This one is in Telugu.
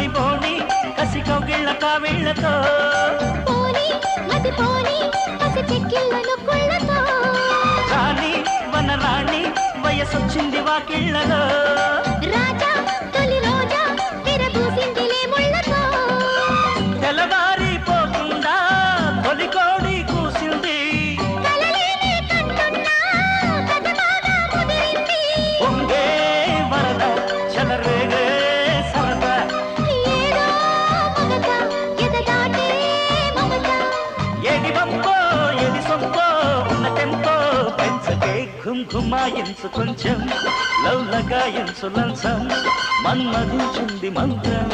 పోని పోని కసి కౌగిళ్ళ కావిళ్ళతో పోని మతి పోని కసి చెక్కిళ్ళను కుళ్ళతో. రాణి వనరాణి వయసొచ్చింది వాకిళ్ళలో. సొంతో ఎది సొంతో ఉన్నటెంతో ఉన్న టెంపో పెంచకే ఘుమాయించు కొంచెం లవ్ లగాయించు లంచం. మన్మధించింది మంత్రం.